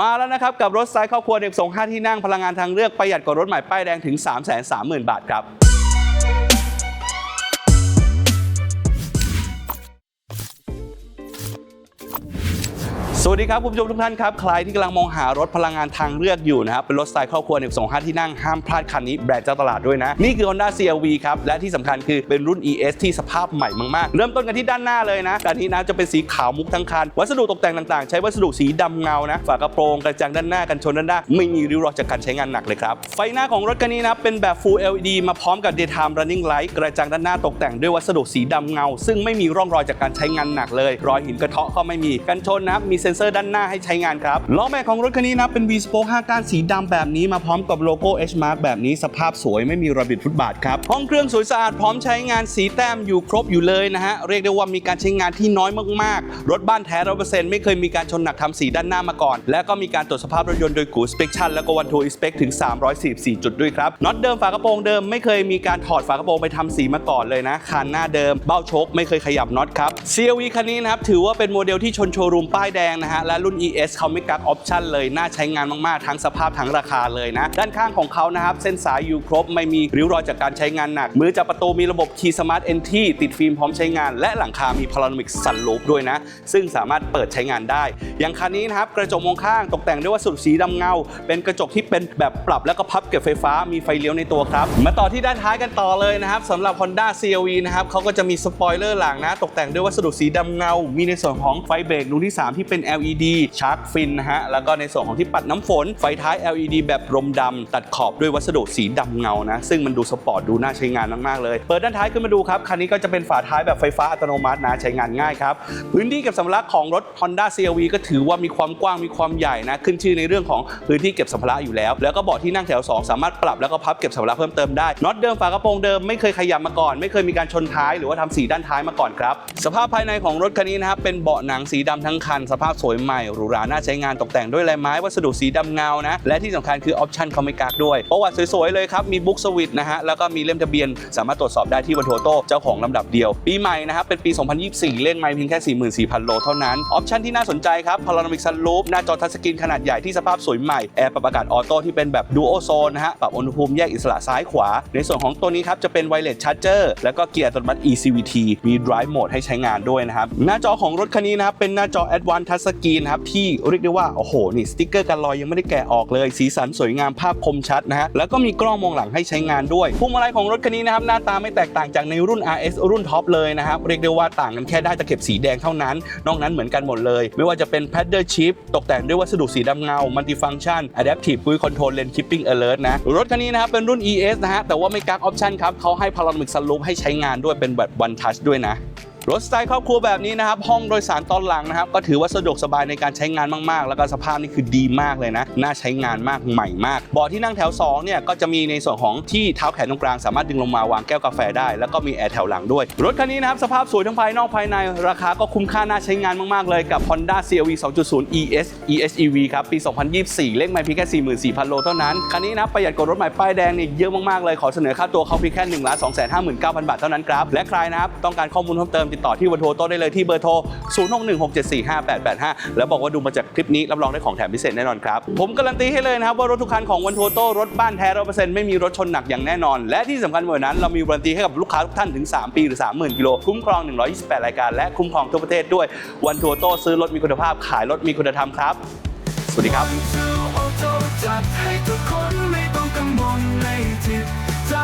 มาแล้วนะครับกับรถไซส์ครอบครัวเด็กส่ง5ที่นั่งพลังงานทางเลือกประหยัดกว่ารถใหม่ป้ายแดงถึง 3 3 0 0 0 0 บาทครับ สวัสดีครับคุณผู้ชมทุกท่านครับใครที่กำลังมองหารถพลังงานทางเลือกอยู่นะครับเป็นรถสไตล์ครอบครัว1 2 5 ที่นั่งห้ามพลาดคันนี้แบรนด์เจ้าตลาดด้วยนะ นี่คือ Honda CRV ครับ และที่สำคัญคือเป็นรุ่น ES ที่สภาพใหม่มากๆ เริ่มต้นกันที่ด้านหน้าเลยนะด้านนี้นะจะเป็นสีขาวมุกทั้งคัน วัสดุตกแต่งต่างๆ ใช้วัสดุสีดำเงานะฝากระโปรงกระจังด้านหน้ากันชนด้านหน้าไม่มีริ้วรอยจากการใช้งานหนักเลยครับไฟหน้าของรถคันนี้นะเป็นแบบ Full LED มาพร้อมกับ Daytime Running Light กระจังด้านหน้าตกแต่งด้วยวัสดุสีดำเงา ซึ่งไม่มีร่องรอยจากการใช้งานหนักเลย รอยหินกระเทาะก็ไม่มีกันชนนะมีเซนเซอร์ด้านหน้าให้ใช้งานครับล้อแม็กของรถคันนี้นะเป็น V Spoke 5ก้านสีดำแบบนี้มาพร้อมกับโลโก้ H Mark แบบนี้สภาพสวยไม่มีรอยบิดฟุตบาทครับห้องเครื่องสวยสะอาดพร้อมใช้งานสีแต้มอยู่ครบอยู่เลยนะฮะเรียกได้ว่ามีการใช้งานที่น้อยมากๆ รถบ้านแท้ร้อเปอร์เซ็นต์ไม่เคยมีการชนหนักทำสีด้านหน้ามาก่อน และก็มีการตรวจสภาพรถยนต์โดยกูสเปคชันแล้วก็วันทูอิสเปคถึง 344 จุดด้วยครับน็อตเดิมฝากระโปรงเดิมไม่เคยมีการถอดฝากระโปรงไปทำสีมาก่อนเลยนะคานหน้าเดิมเบ้าโชคไม่เคยขยับน็อตครับ CRV คันนี้นะครับถือว่าเป็นโมเดลที่ชนโชว์รูมป้ายแดงนะฮะ และรุ่น ES เขาไม่กักออปชั่นเลย น่าใช้งานมาก ๆ ทั้งสภาพทั้งราคาเลยนะ ด้านข้างของเขานะครับ เส้นสายอยู่ครบ ไม่มีริ้วรอยจากการใช้งานหนัก มือจับประตูมีระบบ Key Smart Entry ติดฟิล์มพร้อมใช้งาน และหลังคามีพาราโนมิกสันลูปด้วยนะ ซึ่งสามารถเปิดใช้งานได้ อย่างคันนี้นะครับกระจกมองข้างตกแต่งด้วยวัสดุสีดำเงา เป็นกระจกที่เป็นแบบปรับแล้วก็พับเก็บไฟฟ้ามีไฟเลี้ยวในตัวครับมาต่อที่ด้านท้ายกันต่อเลยนะครับสำหรับ Honda CRV นะครับเขาก็จะมีสปอยเลอร์หลังนะ ตกแต่งด้วยวัสดุสีดำเงา มีในส่วนของไฟเบรกดวงที่ 3 ที่เป็น LED ชาร์กฟินนะฮะ แล้วก็ในส่วนของที่ปัดน้ำฝน ไฟท้าย LED แบบรมดำตัดขอบด้วยวัสดุสีดำเงานะ ซึ่งมันดูสปอร์ตดูน่าใช้งานมากๆเลย เปิดด้านท้ายขึ้นมาดูครับ คันนี้ก็จะเป็นฝาท้ายแบบไฟฟ้าอัตโนมัตินะใช้งานง่ายครับ พื้นที่เก็บสัมภาระของรถ Honda CRV ก็ถือว่ามีความกว้างมีความใหญ่นะ ขึ้นชื่อในเรื่องของพื้นที่เก็บสัมภาระอยู่แล้ว แล้วก็เบาะที่นั่งแถว 2 สามารถปรับแล้วก็พับเก็บสัมภาระเพิ่มเติมได้น็อตเดิมฝากระโปรงเดิมไม่เคยขยับมาก่อน ไม่เคยมีการชนท้ายหรือว่าทำสีด้านท้ายมาก่อนครับสภาพภายในของรถคันนี้นะครับเป็นเบาะหนังสีดำทั้งคันสภาพสวยใหม่หรูหราน่าใช้งานตกแต่งด้วยลายไม้วัสดุสีดำเงานะและที่สำคัญคือออปชั่นเขาไม่กักด้วยประวัติสวยๆเลยครับมีบุ๊กสวิตนะฮะแล้วก็มีเล่มทะเบียน สามารถตรวจสอบได้ที่วันโทโต้เจ้าของลำดับเดียว ปีใหม่นะครับเป็นปี 2024 เลขไมล์เพียงแค่ 44,000 โลเท่านั้น ออปชั่นที่น่าสนใจครับพาราโนมิกซันลูปหน้าจอทัชสกรีนขนาดใหญ่ที่สภาพสวยใหม่แอร์ปรับอากาศออโต้ที่เป็นแบบดูโอโซนนะฮะปรับอุณหภูมิแยกอิสระซ้ายขวา ในส่วนของตัวนี้ครับจะเป็นไวเลสชาร์เจอร์แล้วก็เกียร์อัตโนมัติ eCVT มี drive mode ให้ใช้งานด้วยนะครับหน้าจอของรถคันนี้นะครับเป็นหน้าจอ Advanced Touch Screen นครับที่เรียกได้ว่าโอ้โหนี่สติ๊กเกอร์กันรอยยังไม่ได้แกะออกเลย สีสันสวยงามภาพคมชัดนะฮะแล้วก็มีกล้องมองหลังให้ใช้งานด้วยพวงมาลัยของรถคันนี้นะครับหน้าตาไม่แตกต่างจากในรุ่น RS รุ่นท็อปเลยนะครับเรียกได้ว่าต่างกันแค่ได้ตะเข็บสีแดงเท่านั้น นอกนั้นเหมือนกันหมดเลย ไม่ว่าจะเป็น paddle shift ตกแต่งด้วยวัสดุสีดำเงา multifunction adaptive cruise control lane keeping alert นะรถคันนี้นะครับเป็นรุ่น ES นะฮะแต่ว่าไม่กักออปชั่นครับเขาให้ panoramic sunroof ให้ใช้งานด้วยเป็นแบบ one touch ด้วยนะ รถสไตล์ครอบครัวแบบนี้นะครับ ห้องโดยสารตอนหลังนะครับ ก็ถือว่าสะดวกสบายในการใช้งานมากๆ แล้วก็สภาพนี่คือดีมากเลยนะ น่าใช้งานมากใหม่มากเบาะที่นั่งแถว2เนี่ยก็จะมีในส่วนของที่เท้าแขนตรงกลาง สามารถดึงลงมาวางแก้วกาแฟได้ แล้วก็มีแอร์แถวหลังด้วย รถคันนี้นะครับสภาพสวยทั้งภายนอกภายใน ราคาก็คุ้มค่าน่าใช้งานมากๆเลยกับ Honda CRV 2.0 ES EHEV ครับปี 2024 เลขไม่เพียงแค่44,000โลเท่านั้นคันนี้นะประหยัดกว่ารถใหม่ป้ายแดงเนี่ยเยอะมากๆเลยขอเสนอค่าตัวเขาเพียงแค่1 2 5 9 0 0 0 บาทเท่านั้นครับและใครนะครับต้องการข้อมูลเพิ่มเติมติดต่อที่วันโทรโต้ได้เลยที่เบอร์โทร 0616745885 แล้วบอกว่าดูมาจากคลิปนี้รับรองได้ของแถมพิเศษแน่นอนครับ ผมการันตีให้เลยนะครับว่ารถทุกคันของวันโทโต้รถบ้านแท้ร้อเปอร์เซ็นต์ไม่มีรถชนหนักอย่างแน่นอน และที่สำคัญกว่านั้นเรามีการันตีให้กับลูกค้าทุกท่านถึง 3 ปีหรือ 30,000 กิโลคุ้มครอง 128 รายการและคุ้มครองทั่วประเทศด้วยวันทัวโต้ซื้อรถมีคุณภาพขายรถมีคุณธรรมครับ สวัสดีครับจัดให้ทุกคนไม่ต้องกังวลในจิตใจ